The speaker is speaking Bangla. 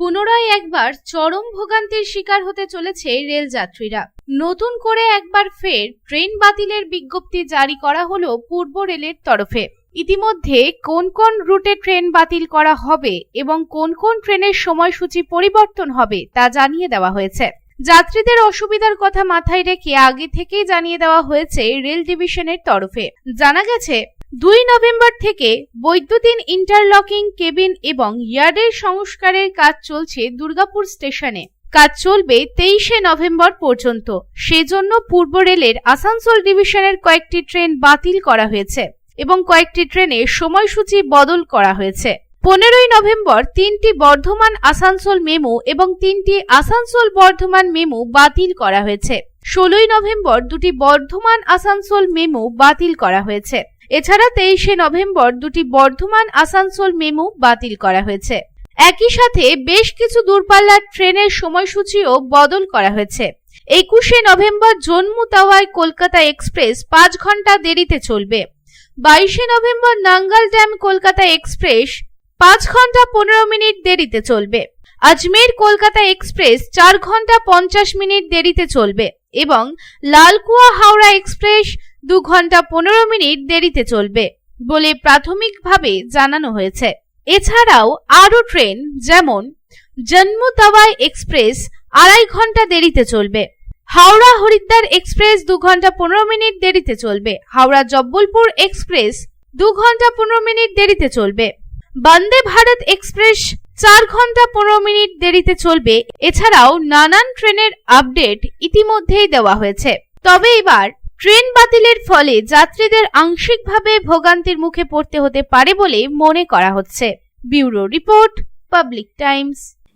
পুনরায় একবার চরম ভোগান্তির শিকার হতে চলেছে রেল যাত্রীরা নতুন করে একবার ফের ট্রেন বাতিলের বিজ্ঞপ্তি জারি করা হলো পূর্ব রেলের তরফে। ইতিমধ্যে কোন কোন রুটে ট্রেন বাতিল করা হবে এবং কোন কোন ট্রেনের সময়সূচি পরিবর্তন হবে তা জানিয়ে দেওয়া হয়েছে। যাত্রীদের অসুবিধার কথা মাথায় রেখে আগে থেকেই জানিয়ে দেওয়া হয়েছে রেল ডিভিশনের তরফে। জানা গেছে দুই নভেম্বর থেকে বৈদ্যুতিন ইন্টারলকিং কেবিন এবং ইয়ার্ডের সংস্কারের কাজ চলছে দুর্গাপুর স্টেশনে। কাজ চলবে তেইশে নভেম্বর পর্যন্ত। সেজন্য পূর্ব রেলের আসানসোল ডিভিশনের কয়েকটি ট্রেন বাতিল করা হয়েছে এবং কয়েকটি ট্রেনের সময়সূচি বদল করা হয়েছে। পনেরোই নভেম্বর তিনটি বর্ধমান আসানসোল মেমু এবং তিনটি আসানসোল বর্ধমান মেমু বাতিল করা হয়েছে। ষোলোই নভেম্বর দুটি বর্ধমান আসানসোল মেমু বাতিল করা হয়েছে। এছাড়া তেইশে নভেম্বর দুটি বর্ধমান আসানসোল মেমু বাতিল করা হয়েছে। একই সাথে বেশ কিছু দূরপাল্লার ট্রেনের সময়সূচিও বদল করা হয়েছে। একুশে নভেম্বর জম্মু তাওয়াই কলকাতা এক্সপ্রেস পাঁচ ঘণ্টা দেরিতে চলবে। বাইশে November Nangal dam Kolkata express পাঁচ ঘণ্টা পনেরো মিনিট দেরিতে চলবে। আজমের কলকাতা এক্সপ্রেস চার ঘণ্টা পঞ্চাশ মিনিট দেরিতে চলবে এবং লালকুয়া হাওড়া এক্সপ্রেস দু ঘণ্টা পনেরো মিনিট দেরিতে চলবে বলে প্রাথমিকভাবে জানানো হয়েছে। এছাড়াও আরও ট্রেন যেমন জম্মু তাওয়াই এক্সপ্রেস আড়াই ঘণ্টা দেরিতে চলবে, হাওড়া হরিদ্বার এক্সপ্রেস দু ঘণ্টা পনেরো মিনিট দেরিতে চলবে, হাওড়া জব্বলপুর এক্সপ্রেস দু ঘণ্টা পনেরো মিনিট দেরিতে চলবে, বন্দে ভারত এক্সপ্রেস চার ঘণ্টা পনেরো মিনিট দেরিতে চলবে। এছাড়াও নানান ট্রেনের আপডেট ইতিমধ্যেই দেওয়া হয়েছে। তবে এবার ট্রেন বাতিলের ফলে যাত্রীদের আংশিকভাবে ভোগান্তির মুখে পড়তে হতে পারে বলে মনে করা হচ্ছে। Bureau report, public times.